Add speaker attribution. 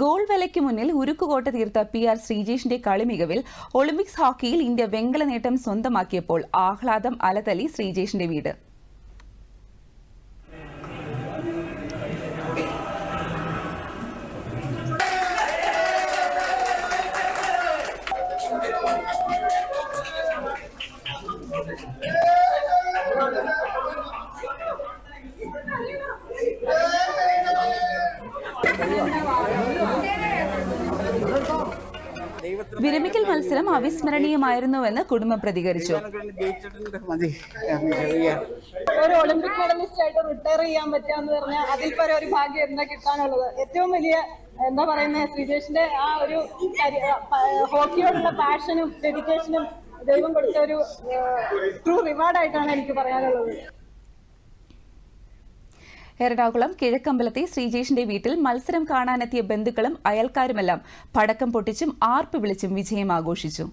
Speaker 1: Goal വിലയ്ക്ക് മുന്നിൽ ഉരുക്കുകോട്ട തീർത്ത പി ആർ ശ്രീജേഷിന്റെ കളിമികവിൽ ഒളിമ്പിക്സ് ഹോക്കിയിൽ ഇന്ത്യ വെങ്കല നേട്ടം സ്വന്തമാക്കിയപ്പോൾ ആഹ്ലാദം അലതലി ശ്രീജേഷിന്റെ വീട്. വിരമിക്കൽ മത്സരം അവിസ്മരണീയമായിരുന്നുവെന്ന് കുടുംബം പ്രതികരിച്ചു.
Speaker 2: ഒരു ഒളിമ്പിക് മെഡലിസ്റ്റ് ആയിട്ട് റിട്ടയർ ചെയ്യാൻ പറ്റാന്ന് പറഞ്ഞാൽ അതിൽ പരം ഒരു ഭാഗ്യം എന്താ കിട്ടാനുള്ളത്? ഏറ്റവും വലിയ എന്താ പറയുന്നത് ശ്രീജേഷിന്റെ ആ ഒരു ഹോക്കിയോടുള്ള പാഷനും ഡെഡിക്കേഷനും ദൈവം കൊടുത്ത ഒരു ട്രൂ റിവാർഡായിട്ടാണ് എനിക്ക് പറയാനുള്ളത്.
Speaker 1: എറണാകുളം കിഴക്കമ്പലത്തെ ശ്രീജേഷിന്റെ വീട്ടിൽ മത്സരം കാണാനെത്തിയ ബന്ധുക്കളും അയൽക്കാരുമെല്ലാം പടക്കം പൊട്ടിച്ചും ആർപ്പ് വിളിച്ചും വിജയം ആഘോഷിച്ചു.